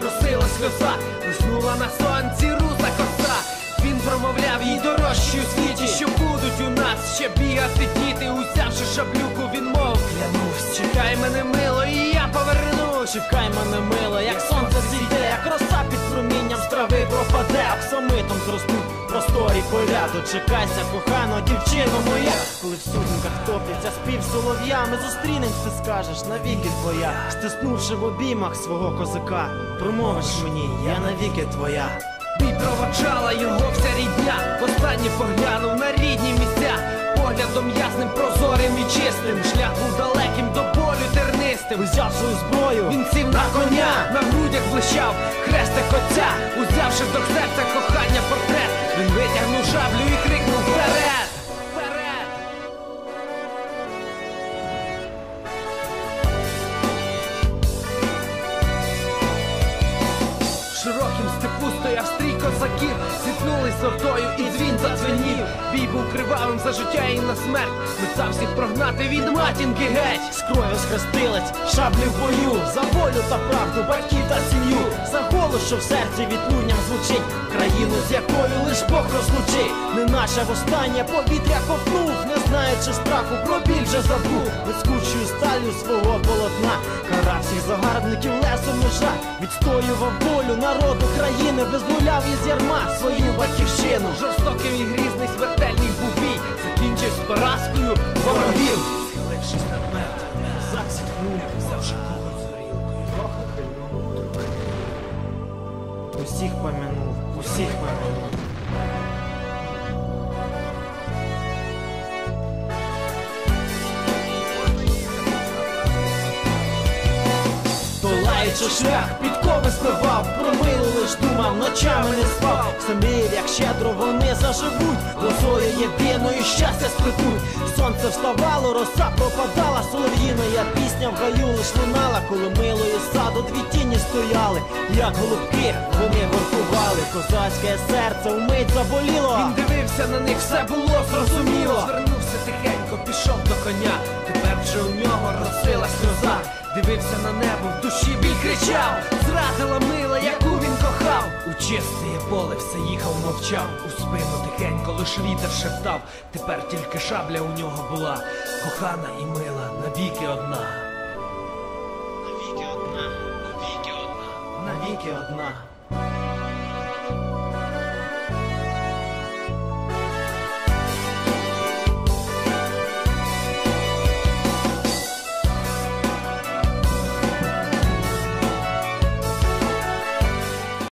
розросила сльоза, блиснула на сонці рута коса, він промовляв їй дорожчі у світі, що будуть у нас ще бігати діти, узявши шаблюку, він мов клянусь, чекай мене мило, і я поверну, чекай мене мило, як сонце зійде, як роса під промінням з трави пропаде, аксомитом зростуть просторі поля. Дочекайся, кохано, дівчино моя. Коли в сутінках топляться спів солов'ями, зустрінемось, ти скажеш навіки твоя, стиснувши в обіймах свого козака, промовиш мені, я навіки твоя. Бій проводжала його вся рідня. Востаннє поглянув на рідні місця. Поглядом ясним, прозорим і чистим. Шлях був далеким до болю тернистим. Взяв свою зброю, Він сів на коня, на грудях блищав хрестик отця, узявши до степу стояв стрій козаків, зіткнулись ордою і дзвін задзвенів. Бій був кривавим за життя і на смерть. Мецав всіх прогнати від матінки геть. з кров'ю схрестилець, шаблі в бою, за волю та правду, батьків та сім'ю, за голос, що в серці відлунням звучить, країну, з якою лиш Бог розлучить, не наше востаннє повітря ковтнув, не знаючи страху, про біль вже забув, блискучою сталю свого полотна, кара всіх загарбників лесом ножа, відстоював волю народу країни, визволяв із ярма свою батьківщину. Жорстокий і грізний смертельний був бій, закінчився поразкою ворогів. Схилившись над мертвим, козак зітхнув, взявши кухоль з горілкою, трохи хильнув трубку. Усіх помянув, усіх помянув. Долаючи шлях, підкови спливав, про милу лиш думав, ночами не спав. Самів, як щедро вони заживуть, лозою єдиною щастя сплетуть. Сонце вставало, роса пропадала, солов'їна пісня в гаю лиш лунала, коли милої саду дві тіні стояли, як голубки вони воркували. Козацьке серце вмить заболіло. Він дивився на них, все було зрозуміло. Звернувся тихенько, пішов до коня. Тепер вже у нього розсила сльоза. Дивився на небо, кричав. Зрадила мила, яку він кохав. У чисте поле все їхав, мовчав. У спину тихенько, лиш вітер шептав. Тепер тільки шабля у нього була. Кохана і мила, навіки одна. Навіки одна, навіки одна, навіки одна.